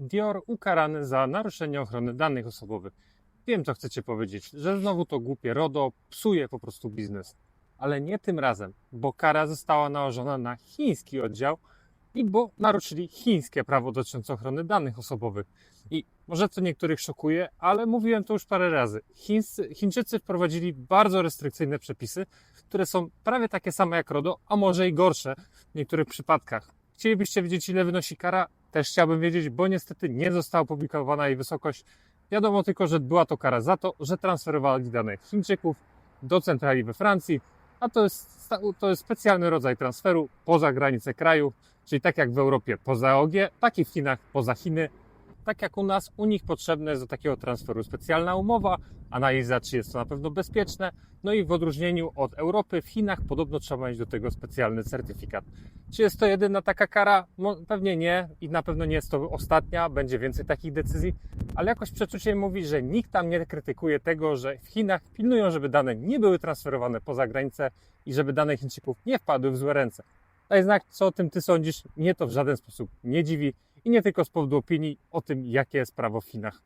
Dior ukarany za naruszenie ochrony danych osobowych. Wiem, co chcecie powiedzieć, że znowu to głupie RODO psuje po prostu biznes. Ale nie tym razem, bo kara została nałożona na chiński oddział i bo naruszyli chińskie prawo dotyczące ochrony danych osobowych. I może to niektórych szokuje, ale mówiłem to już parę razy. Chińscy, Chińczycy wprowadzili bardzo restrykcyjne przepisy, które są prawie takie same jak RODO, a może i gorsze w niektórych przypadkach. Chcielibyście wiedzieć, ile wynosi kara? Też chciałbym wiedzieć, bo niestety nie została opublikowana jej wysokość. Wiadomo tylko, że była to kara za to, że transferowali dane Chińczyków do centrali we Francji, a to jest, to jest specjalny rodzaj transferu poza granice kraju, czyli tak jak w Europie poza OG, tak i w Chinach poza Chiny. Tak jak u nas, u nich potrzebna jest do takiego transferu specjalna umowa, analiza, czy jest to na pewno bezpieczne. No i w odróżnieniu od Europy, w Chinach podobno trzeba mieć do tego specjalny certyfikat. Czy jest to jedyna taka kara? Mo- Pewnie nie i na pewno nie jest to ostatnia, będzie więcej takich decyzji, ale jakoś przeczucie mówi, że nikt tam nie krytykuje tego, że w Chinach pilnują, żeby dane nie były transferowane poza granicę i żeby dane Chińczyków nie wpadły w złe ręce. Daj znak, co o tym ty sądzisz. Mnie to w żaden sposób nie dziwi i nie tylko z powodu opinii o tym, jakie jest prawo w Chinach.